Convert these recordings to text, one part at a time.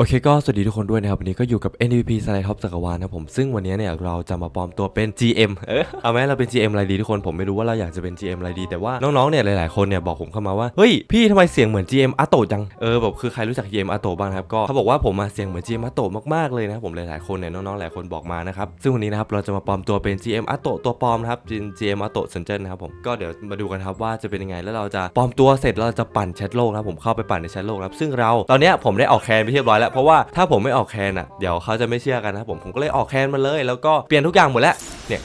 โอเคก็สวัสดีทุกคนด้วยนะครับ วันนี้ก็อยู่กับ NVP สไลด์ท็อปจักรวาลนะผม ซึ่งวันนี้เนี่ยเราจะมาปลอมตัวเป็น GM เออเอาไหมเราเป็น GM อะไรดีทุกคนผมไม่รู้ว่าเราอยากจะเป็น GM อะไรดี แต่ว่าน้องๆเนี่ยหลายๆคนเนี่ยบอกผมเข้ามาว่า เฮ้ยพี่ทำไมเสียงเหมือน GM อาโตจังเออแบบคือใครรู้จัก GM อาโตบ้างครับก็เขาบอกว่าผมมาเสียงเหมือน GM อาโตมากๆเลยนะครับผมหลายๆคนเนี่ยน้องๆหลายคนบอกมานะครับซึ่งวันนี้นะครับเราจะมาปลอมตัวเป็น GM อาโตตัวปลอมนะครับ GM อาโตะเซนเจนนะครับผมก็เดี๋ยวมาดูกันครับว่าจะเป็นยังไงแล้วเราจะปลอมตัวเสร็จเราจะปั่นแชทโลกนะผมเข้าไปปั่นในแชทโลกนะครับซึ่งเราตอนเนี้ยผมได้ออกแคนไปเรียบร้อยแล้วเพราะว่าถ้าผมไม่ออกแคนอะเดี๋ยวเขาจะไม่เชื่อกันนะผมผมก็เลยออกแคนมาเลย แล้วก็เปลี่ยนทุกอย่างหมดแล้วเนี่ย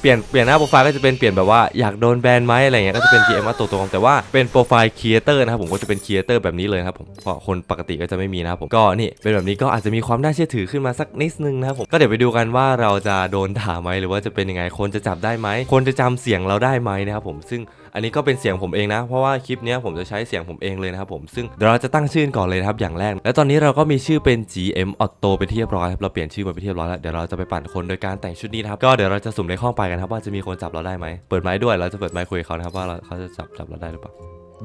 เปลี่ยนเปลี่ยนหน้าโปรไฟล์ก็จะเป็นเปลี่ยนแบบว่าอยากโดนแบนไหมอะไรเงี้ยก็จะเป็น GM ว่าตัวตรงแต่ว่าเป็นโปรไฟล์ครีเอเตอร์นะครับผมก็จะเป็นครีเอเตอร์แบบนี้เลยนะครับผมเพราะคนปกติก็จะไม่มีนะครับผมก็นี่เป็นแบบนี้ก็อาจจะมีความน่าเชื่อถือขึ้นมาสักนิดนึงนะครับผมก็เดี๋ยวไปดูกันว่าเราจะโดนด่าไหมหรือว่าจะเป็นยังไงคนจะจับได้ไหมคนจะจำเสียงเราได้ไหมนะครับผมซึ่ง อันนี้ก็เป็นเสียงผมเองนะ เพราะว่าคลิปนี้ผมจะใช้เสียงผมเองเลยนะครับผมซึ่งเดี๋ยวเราจะตั้งชื่อก่อนเลยนะครับอย่างแรก และตอนนี้เราก็มีชื่อเป็น GM Auto เป็นที่เรียบร้อยครับเราเปลี่ยนชื่อมาเป็นที่เรียบร้อยแล้วเดี๋ยวเราจะไปปั่นคนโดยการแต่งชุดนี้นะครับก็เดี๋ยวเราจะสุ่มในห้องไปกันครับว่าจะมีคนจับเราได้ไหมเปิดไม้ด้วยเราจะเปิดไม้คุยกับเขานะครับว่าเขาจะจับจับเราได้หรือเปล่า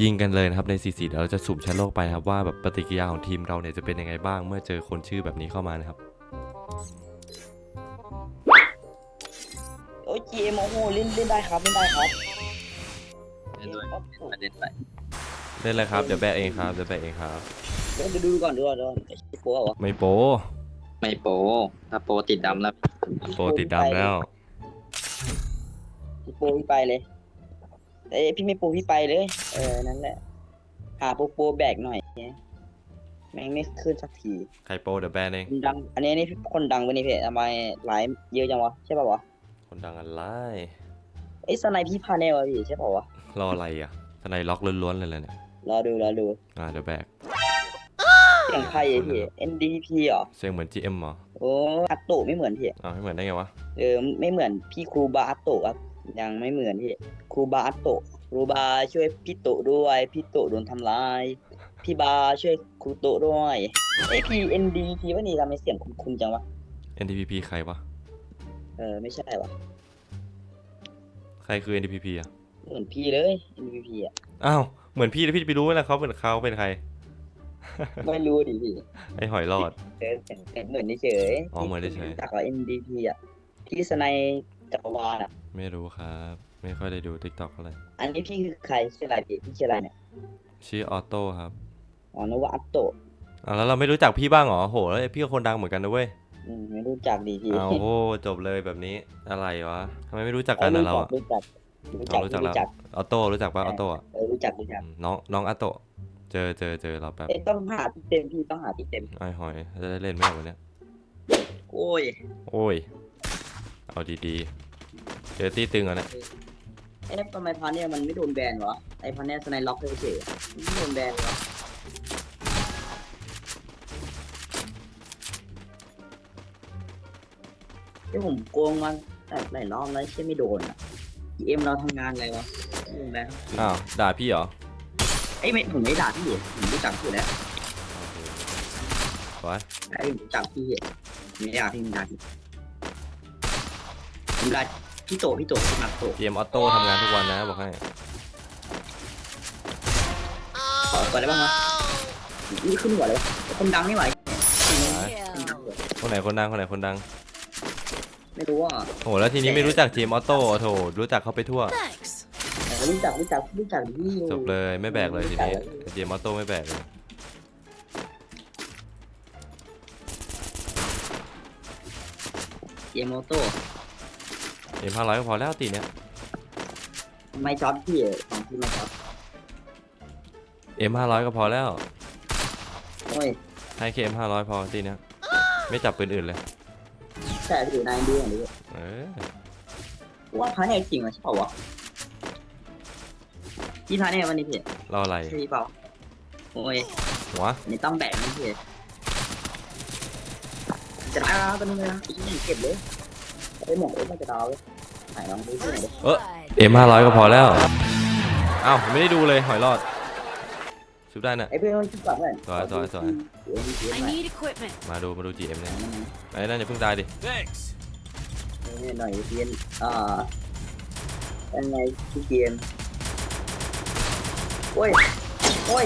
ยิงกันเลยนะครับในซีซีเดี๋ยวเราจะสุ่มแชทโลกไปครับว่าแบบปฏิกิริยาของทีมเราเนี่ยจะเป็นยังไงบ้าง เมื่อเจอคนชื่อแบบนี้เข้ามานะครับ โอ้ย GM โอ้โหเล่นเล่นได้ครับเล่นได้ครับ เล่นด้วยประเด็นไปเล่นเลยครับ เดี๋ยวแบะเองครับ เดี๋ยวแบะเองครับ เดี๋ยวดูก่อนดูก่อนดูก่อนไอ้ชิโป้เหรอไม่โป้ไม่โปรถ้าโปรติดดำแล้วโป้ติดดำแล้วชิโป้พี่ไปเลยเอ้ยพี่ไม่โป้พี่ไปเลย เออนั่นแหละหาโปโปแบกหน่อยเนี่ยแม่งไม่ขึ้นสักทีใครโป้เดี๋ยวแบนเอง คนดัง อันนี้นี่คนดังไปนี่เพจทำไมไลฟ์เยอะจังวะใช่ป่าวะคนดังอะไร ไอ้ยสไนพี่พาแนลอะพี่ใช่ป่าวะ รออะไรอะทนายล็อกล้วนๆเลยแหละเนี่ยรอดูรอดูอ่าเดี๋ยวแบกเสียงใครอะพี่ NDP เหรอ เสียงเหมือน GM เหรอโอ้อัตโตะไม่เหมือนพี่อ้าวไม่เหมือนได้ไงวะเออไม่เหมือนพี่ครูบาอัตโตะครับยังไม่เหมือนพี่ครูบาอัตโตะครูบาช่วยพี่โตะด้วยพี่โตะโดนทำร้ายพี่บาช่วยครูโตะด้วยไอพีเอ็นดีทีว่านี่ทำไมเสียงคุ้นๆจังวะ NDPP ใครวะเออไม่ใช่วะใครคือ NDPP อะ เหมือนพี่เลย MVP อะอ้าวเหมือนพี่แล้วพี่จะไปรู้ไหมล่ะเขาเป็นเขาเป็นใคร ไม่รู้ดิพี่ไอหอยรอดเออเห็นเหมือนเฉยๆอ๋อเหมือนเฉยๆรู้จากว่า NDP อะพี่สไนจักรวาลอะ ไม่รู้ครับ ไม่ค่อยได้ดู TikTok อะไรอันนี้พี่คือใครชื่ออะไรพี่พี่ชื่ออะไรเนี่ยชื่อออโต้ครับอ๋อนึกว่าอัตโตะอะแล้วเราไม่รู้จักพี่บ้างเหรอโหแล้วพี่ก็คนดังเหมือนกันนะเว้ยอืมไม่รู้จักดีพี่อ้าวโหจบเลยแบบนี้อะไรวะทำไมไม่รู้จักกันนะเราอะรู้จักรู้ อ๋จัอกรู้จักแล้วรู้จักออโต้รู้จักป่ะออโต้อะเออรู้จักรู้จักอืมน้องน้องออโต้เจอเจอเจอเราแบบเอ้ยต้องหาที่เต็มพี่ต้องหาที่เต็มไอหอยจะได้เล่นไหมวันเนี้ยโอ้ยโอ้ยเอาดีๆเจอตีตึงอะเนี่ยไอ้นั่นทำไมพาเนี่ยมันไม่โดนแบนวะไอ้พาเนี่ยสไนล็อกเฉยๆมันไม่โดนแบนวะที่ผมโกงมาแต่หลายรอบแล้วใช่ไม่โดนอะ เอ็มเราทำงานอะไรวะไม่โดนแบนอ้าวด่าพี่เหรอไอ้ยไม่ผมไม่ด่าพี่ผมรู้จักพี่แล้วไว้ไอ้ผมรู้จักพี่ไม่ด่าพี่ไม่ด่าพี่ผมด่าพี่โตพี่โตพี่มาโตเกมออโต้ทำงานทุกวันนะบอกให้ขอก่อนได้บ้างวะนี่ขึ้นหัวเลยวะคนดังนี่หว่าคนไหนคนดังคนไหนคนดัง ไม่รู้ว่าโหแล้วทีนี้ไม่รู้จักเกมออโต้โถรู้จักเขาไปทั่ว Thanks. แต่รู้จักรู้จักรู้จักพี่จบเลยไม่แบกเลยทีนี้เกมออโต้ไม่แบกเลยเยโมโต้เกมห้าร้อยก็พอแล้วตีเนี้ยไม่ช็อตพี่ของพี่ไม่ช็อตเอ็มห้าร้อยก็พอแล้ว โอ้ยให้เคมห้าร้อยพอตีเนี้ยไม่จับปืนอื่นเลยใช่พี่นายดูอย่างนี้เออว่าพาเนี่ยจริงเหรอใช่เปล่าวะพี่พาเนี่ยวันนี้พี่รออะไรใช่เปล่าโอ้ยหัวอันนี่ต้องแบกนะพี่จะได้แล้วตัวนึงเลยนะอีกนิดเก็บเลยไอ้หมอกเอ้ยมันจะดาวเลยไหนลองดูที่ไหนดิเออเอ็มห้าร้อยก็พอแล้ว เอ้าไม่ได้ดูเลยหอยรอด ชุบได้น่ะ ไอ้เพื่อนมันคิดก่อนเลยสวยสวยสวยเดี๋ยวมีเกม I ใหม่ need equipment. มาดูมาดู GM เนี่ยไอ้นั่นอย่าเพิ่งตายดิเนี่ยหน่อยเกมอ่ายังไงที่เกมโอ้ยโอ้ย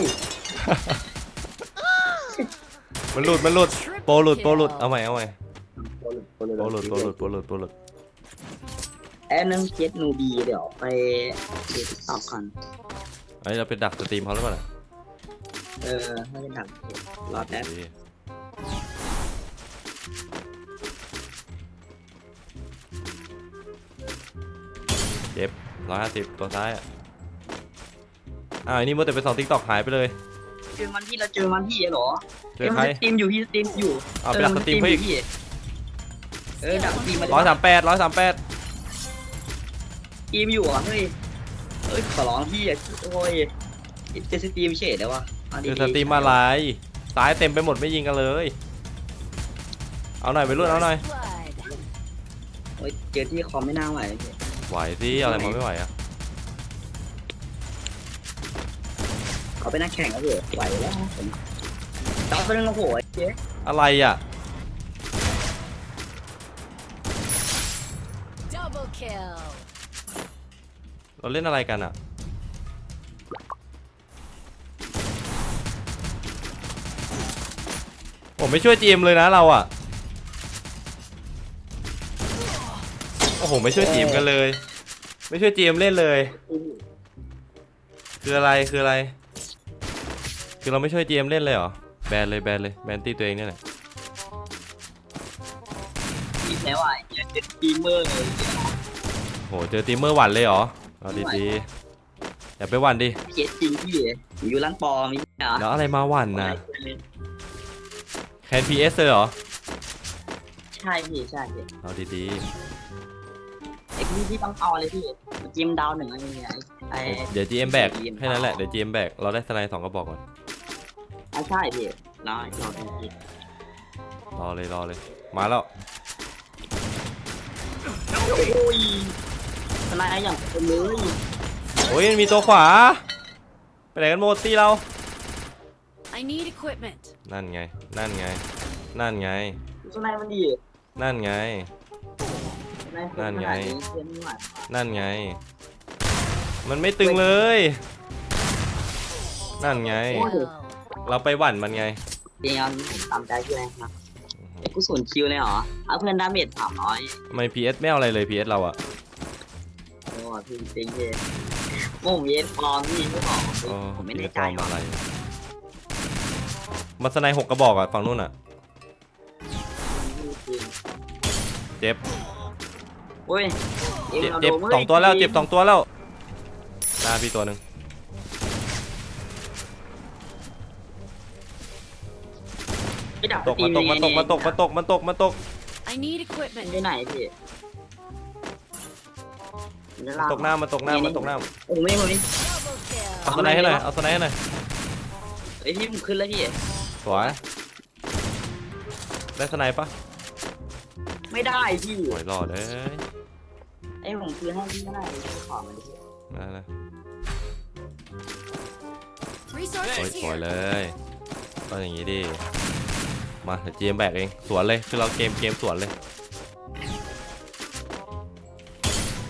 มันหลุดมันหลุดโปรหลุดโปรหลุดเอาใหม่เอาใหม่โปรหลุดโปรหลุดโปรหลุดโปรหลุดโปรหลุดแอนนึงเจ็ดนูบีเดี๋ยวไปเดี๋ยวตอบกันไอ้ยเราไปดักสตรีมเขาแล้วก่อนอะ เออไม่เป็นดังรอแป๊บเจ็บร้อยห้าสิบตัวซ้ายอะอ้าวไอ้นี่มัวแต่ไปส่องทิกตอกหายไปเลย เจอมันที่เราเจอมันที่เหรอเจอใครสตรีมอยู่พี่สตรีมอยู่เอาไปดักสตรีมเขาอีก เออดักสตรีมมาร้อยสามแปดร้อยสามแปดสตรีมอยู่อะเฮ้ยเอ้ยขอร้องพี่อะโอ้ยจะสตรีมเฉยได้วะเอาดี คือๆสตรีมอะไรซ้ายเต็มไปหมดไม่ยิงกันเลย เอาหน่อยไปรุ่นเอาหน่อย Blood. โอ้ยเจอที่คอมไม่น่าไหวเลยพี่ไหวสิเอาอะไรมาไม่ไหวอะเขาเป็นนักแข่งแล้วพี่ไหวแล้วผมจับไปเรื่องโอ้โหไอ้เจ๊อะไรอะ Double kill. เราเล่นอะไรกันอะ ผมไม่ช่วย GM เลยนะเราอะโอ้โหไม่ช่วย GM กันเลย ไม่ช่วย GM เล่นเลย คืออะไรคืออะไร คือเราไม่ช่วย GM เล่นเลยเหรอแบนเลยแบนเลยแบนตีตัวเองเนี่ยแหละพี่แล้วอะไอ้เจ๊เจ็ดทีมเมอร์เลยโหเจอทีมเมอร์หวันเลยเหรอเอาดีๆอย่าไปหวันดิเจ็ดจริงพี่อยู่ร้านปอมีอะแล้วอะไรมาหวันนะ แคน PS เลยเหรอ ใช่พี่ใช่พี่เอาดีไอ้พี่ที่ต้องเอาเลยพี่จิมดาวหนึ่งอะไรเงี้ยไอ้ๆ เดี๋ยว GM แบกแค่นั้นแหละ เดี๋ยว GM แบกเราได้สไนด์สองกระบอกก่อน อะใช่พี่รอรอพี่รอเลยรอเลย มาแล้ว โอ้ยทนายอย่างเป็นเลยโอ้ยมันมีตัวขวา ไปไหนกันหมดตีเรา I need equipment. นั่นไง นั่นไง นั่นไงทนายมันดีนั่นไงทนายนั่นไงเพื่อนไม่ไหวนั่นไง มันไม่ตึงเลย นั่นไง Kill. เราไปหวั่นมันไงจริงอะผมตามใจพี่เลยครับไอ้กูศูนย์คิวเลยเหรอเอาเพื่อนดาเมจสามร้อยทำไม PS ไม่เอาอะไรเลย PS เราอะโอ้พี่จริงเลยโอ้ผมเย็นปลอมพี่ไม่บอกโอ้ ผมไม่ PS ได้ใจปลอมหรอกอะไร มาสไนด์หกกระบอกอะฝั่งนู้นอะเจ็บ โอ้ยเจ็บเจ็บสองตัวแล้ว เจ็บสองตัวแล้วหน้าพี่ตัวหนึ่งตกมาตกมาตกมาตกมาตกมาตกมาตก I need มัน equipment. ไปไหนพี่ตกหน้ามาตกหน้ามาตกหน้าโอ้ไม่ไม่ Double kill. เอาสไนด์ให้หน่อยเอาสไนด์ให้หน่อยไอยพี่ผมขึ้นแล้วพี่ สวย ได้สไนด์ปะไม่ได้พี่สวยรอดเลยไอ้ผมคืนให้พี่ไม่ได้ขอมันดินะนะ Resources สวยสวย here. เลยก็อย่างงี้ดิ มาเดี๋ยวเจมแบกเอง สวนเลย คือเราเกมเกมสวนเลย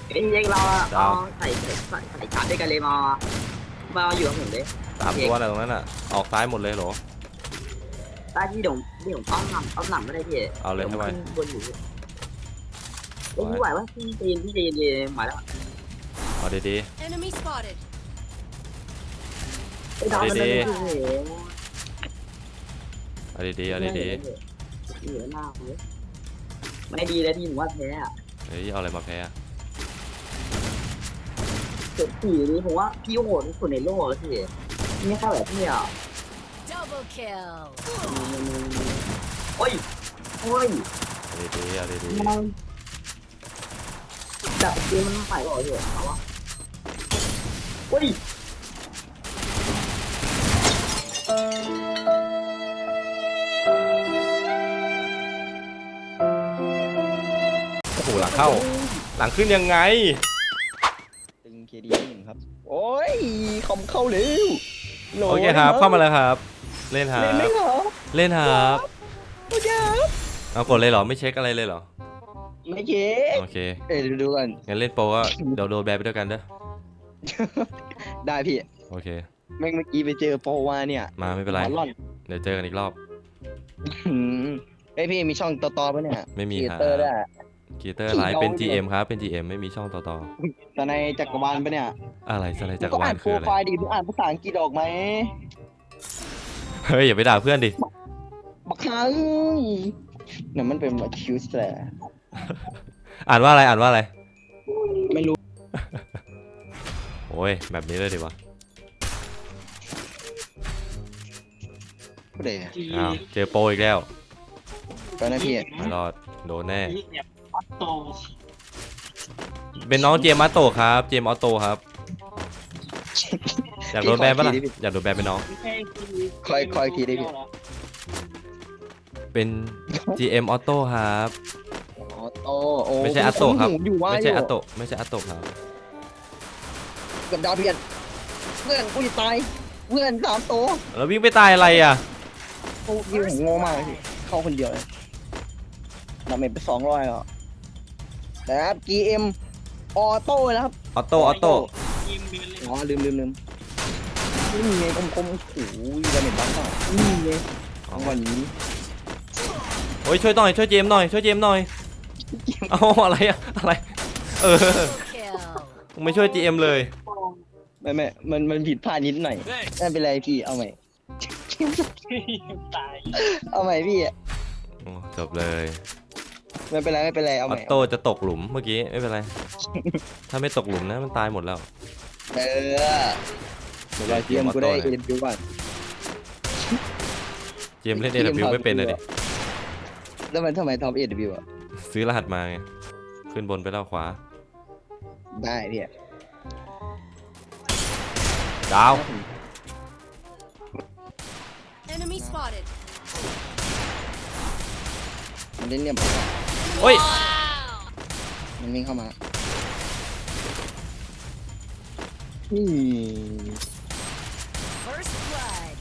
เอ้ยเด็กเราอะดาวเอาใส่ใส่ใส่ใส่ชาร์จด้วยกันเลยมามาอยู่กับผมเลย สามตัวอะไรตรงนั้นอะ ออกซ้ายหมดเลยเหรอ ใต้ที่เดี๋ยวที่ผมอ้อมหลังอ้อมหลังไม่ได้พี่เอาเลยดี๋วทำไมขึ้นบนอยู่พี่เอ้ยพี่ไหววะพี่เจนพี่เจนเจนมาแล้วเอาดี Enemy spotted. ไอ้ดาวมันดีเลยๆโอ้โหๆเอาดีๆเอาดีเหลือหน้าเลยไม่ดีเลยที่ผมว่าแพ้อะๆเฮ้ยเอาอะไรมาแพ้อะเจ็ดสี่นี้ผมว่าพี่โหดที่สุดในโลกแล้วพี่ไม่เข้าแบบพี่อะ Double kill. โอ้ย โอ้ยเอาดีๆเอาดีมันจับเกมมันใส่ก่อนเลยเอาวะโอ้ยๆโอ้โหหลังเข้า หลังขึ้นยังไง ตึงเคดีหนึ่งครับ โอ้ยคอมเข้าเร็วโอเคครับ เข้ามาแล้วครับ เล่นครัเล่นไหมบครับเล่นครับโอเคครับเอากดเลยเหรอไม่เช็คอะไรเลยเหรอไม่เช็คโอเคเอ้ยดูดูกันงั้นเล่นโปรก็เดี๋ยวโดนแบนไปด้วยกันเด้อได้พี่โอเคแม่งเมื่อกี้ไปเจอโปรว่าเนี่ยมาไม่เป็นไรหมอล่อนเดี๋ยวเจอกันอีกรอบอืมเฮ้ยพี่มีช่องต่อๆปะเนี่ยไม่มีครีคเอรับเตอร์ได้วยกีเตอร์ไลฟ์เป็นเรา GM ครับเป็น GM ไม่มีช่องต่อต่อแต่ในจักรวาลปะเนี่ยอะไรสไลด์จักรก็วาอ่าลนโปคืรออะไรไฟล์ดิมึงอ่านภาษาอังกฤษออกไหม เฮ้ยอย่าไปด่าเพื่อนดิบักคังเนี่ยมันเป็นแบบคิวสแตร์อ่านว่าอะไรอ่านว่าอะไร ไม่รู้ โอ้ยแบบนี้เลยดีวะผู้ใดอ้าวเจอโปรอีกแล้วก็นะพี่ไม่รอดโดนแน่เป็นน้องเจมส์อัตโตครับ เจมส์ออโต้ครับ อยากโดนแบนปะล่ะอยากโดนแบนเป็นน้องคอยคอยทีได้พี่ เป็น GM ออโต้ครับอ๋อโอ้โอ้ไม่ใช่อัตโตครับ ผมอยู่ว่าไม่ใช่ยู่อัตโตไม่ใช่อัตโตครับกับดาวเพียนเพื่อนกูจะตายเพื่อนสามตัวแล้ววิ่งไปตายอะไรอะ โอ้ยิงผมโง่มากเลยพี่เข้าคนเดียวเลยดาเมจไปสองร้อยอะนะครับ GM ออโต้นะครับออโต้ออโต้อ๋อลืมลืมลืม นี่ไงคมคมๆโอ้โหดาเมจบ้าอะนี่ไงของวันนี้โอ้ยช่วยหน่อยช่วยเจมส์หน่อยช่วยเจมส์หน่อยเอาอะไรอะอะไรเออ Kill. ไม่ช่วย GM เลย ไม่ไม่มันมันผิดพลาดนิดหน่อยไม่เป็นไรพี่เอาใหม่เอาใหม่พี่โอ้จบเลยไม่เป็นไรไม่เป็นไรเอาอใหอม่โต้จะตกหลุมเมื่อกี้ไม่เป็นไร ถ้าไม่ตกหลุมนะมันตายหมดแล้ว เออ เดี๋ยวเราเตรียมกูได้เอ็นดูก่อนเจมส์เล่น AW ไม่เป็นเลยดิแล้วมันทำไมท็อปเอ็นดูอะ ซื้อรหัสมาไง ขึ้นบนไปแล้วขวา ได้พี่ดาว Enemy spotted. มันเล่นเนี่ยโอ้ย มันวิ่งเข้ามานี่ First blood.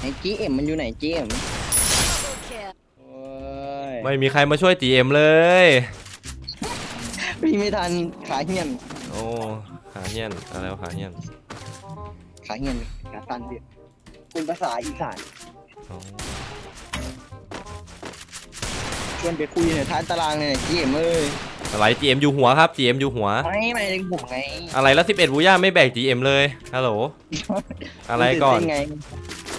ไอ้จีเอ็มมันอยู่ไหนจีเอ็ม Double kill. โอ้ยไม่มีใครมาช่วย GM เลยพี่ไม่ทันขาเฮียนโอ้ขาเหี้ยนอะไรวะขาเหี้ยนขาเฮียนขาตันพี่เป็นภาษาอีสานอ๋อชวนไปคุยในท้ายตารางเลยจีเอ็มเอ้ย อะไร GM อยู่หัวครับ GM อยู่หัว ไม่ไม่ถึงผมไงอะไรแล้ว11บูย่าไม่แบก GM เลยฮัลโหลอะไรก่อนมัตื่เต้ไง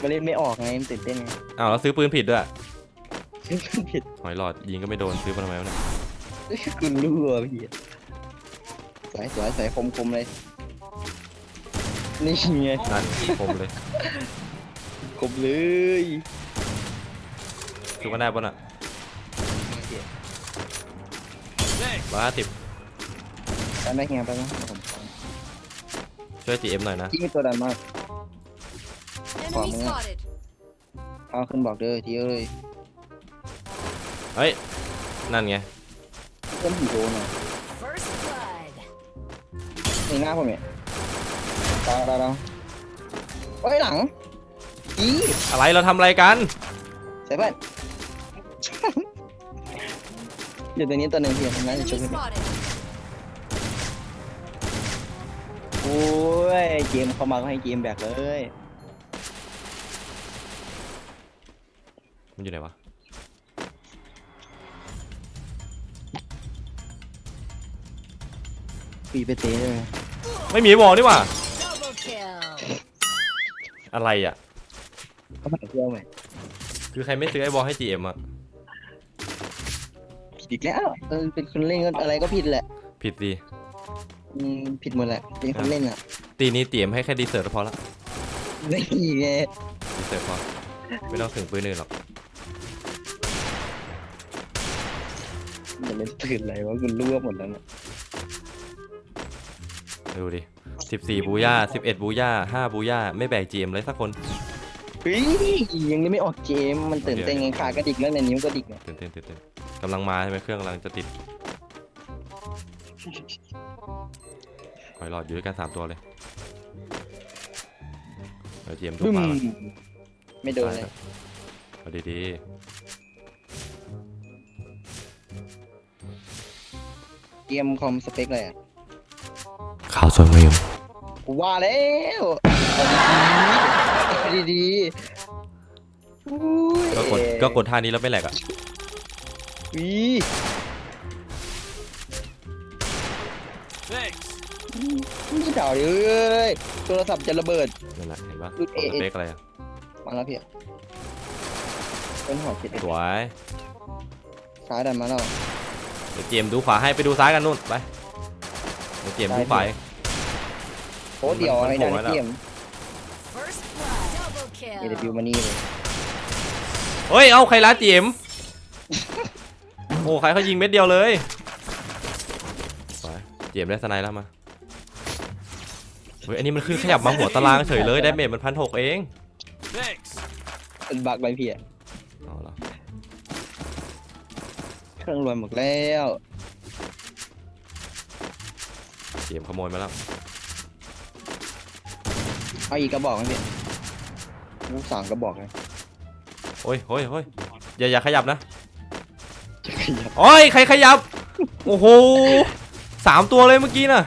มาเล่นไม่ออกไงมันตื่นเต้นไงอ้าวแล้วซื้อปืนผิดด้วยผิดหอยหลอดยิงก็ไม่โดนซื้อมาทำไมวะเนี่ยคุณรู้อะพี่สวยสวยสวยคมคมๆเลยนี่ไงนั่นผมเลยคมเลยซื้อมาได้ปะน่ะ ร้อยห้าสิบการได้เฮียไปมั้งผมช่วย GM หน่อยนะ ที่ตัวดันมาก Enemy Bomb. spotted. เอาขึ้นบอกเด้อทีเอ้ยเฮ้ย นั่นไง เพิ่มผีโดนอะ First blood. ในหน้าผมเนี่ยตาตาตาเอ้ยหลังอีอะไรเราทำอะไรกันใส่เพื่อน อยู่ตรงนี้ตัวหนึ่งพี่ทำนั้นจะ Enemy ช่วยพี่ spotted. โอ้ยเกมเข้ามาก็ให้เกมแบกเลยมันอยู่ไหนวะ ปีไปเตะเลยไม่มีวอลนี่หว่า Double kill. อะไรอะเขาใหม่เที่ยวใหม่คือใครไม่ซื้อไอ้บอลให้ GM อะผิด อีกแล้วเออเป็นคนเล่นก็อะไรก็ผิดแหละผิดสิอืมผิดหมดแหละเป็นคนเล่นอะตีนี้เตรียมให้แค่ดีเซอร์ก็พอละนี่ไงดีเซอร์พอไม่ต้องถึงปืนอื่นหรอกมันเป็นตื่นอะไรวะคุณรู้ว่าหมดแล้วนะดูดิ14บูย่า11บูย่า5บูย่าไม่แบก GM เลยสักคนเฮ้ยยังไม่ออกเกมมันตื่นเต้นไงขากระดิกแล้วในนิ้วกระดิกเนี่ยตื่นเต้นตื่นเต้น กำลังมาใช่ไหมเครื่องกำลังจะติดหอยหลอดอยู่ด้วยกันสามตัวเลยเดี๋ยว GM ทุกบึ้มมาละไม่โดนเลยเอาดีเกมคอมสเปคเลยอะๆข่าวสวยงามกูว่าแล้วเอาดีๆเอาดีก็กดก็กดท่านี้แล้วไม่แหลกอะ วีไม่ด่าเลยโทรศัพท์จะระเบิด นั่นแหละเห็นปะอุ๊ยเอ๊ะสเปคอะไรอะมาแล้วพี่เป็นหัวคิดสวยซ้ายดันมาแล้ว เดี๋ยวเจมส์ดูขวาให้ไปดูซ้ายกันนู่นไปเดี๋ยวเจมส์ดูขวา โคตรเดียวไอ้ดันเทียม First blood. Double เอเดบิว kill. มานี่เลย เฮ้ยเอาใครละเจมส์ โอ้ใครเขายิงเม็ดเดียวเลยไปเจมส์ได้สไนด์แล้วมาเฮ้ยอันนี้มันขึ้นขยับมาหัวตารางเฉยเลยได้เมจมันพันหกเองเป็นบักไปพี่อะเอาละเครื่องรวนหมดแล้วเจมส์ขโมยมาแล้วเอาอีกกระบอกไหมพี่ลูกสามกระบอกเลยโอ้ยโอ้ยโอ้ยอย่าอย่าขยับนะจะขยับ โอ้ยใครขยับ โอ้โหสามตัวเลยเมื่อกี้น่ะ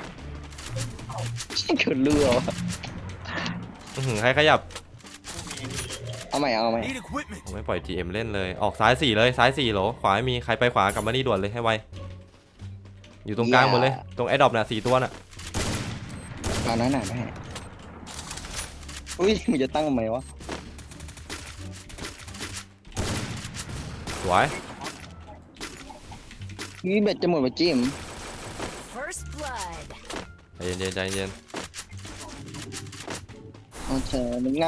เกิดเรืออื้อหือใครขยับเอาใหม่เอาใหม่ผมไม่ปล่อย GM เล่นเลย ออกซ้ายสี่เลยซ้ายสี่โหลขวาไม่มีใครไปขวากลับมานี่ด่วนเลยให้ไวอยู่ตรงกลางหมดเลย ตรงไอ้ดรอปน่ะสี่ตัวน่ะการนั้นหนาแม่อุ้ยมันจะตั้งทำไมวะสวย นี่เบ็ดจะหมดว่ะจิม First blood. ใจเย็นๆใจเย็นเอาเธอหนึ่งไง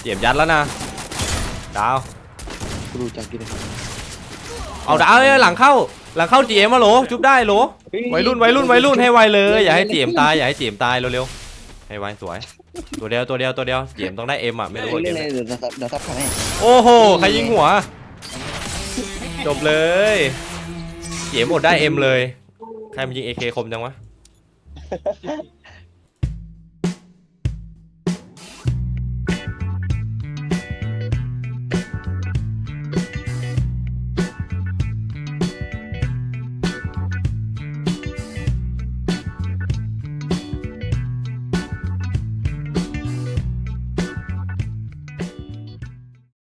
เจียมยัดแล้วนะ ดาว กูรู้จักกี่เลยเอาดาวเลยหลังเข้า หลังเข้า GM มาโหลจุบได้โหลวัยรุ่นวัยรุ่นวัยรุ่นให้ไวเลย อย่าให้เจียมตาย อย่าให้เจียมตายเร็วๆ ให้ไวสวย ตัวเดียวตัวเดียวตัวเดียวเจียมต้องได้เอ็มอะไม่รู้ว่าเล่เกนมเลยไหนเดี๋ยวซับเดี๋ยวซับให้โอ้โห ใครยิงหัว จบเลยเสียหมดได้เอ็มเลย ใครมันยิงเอเคคมจังวะ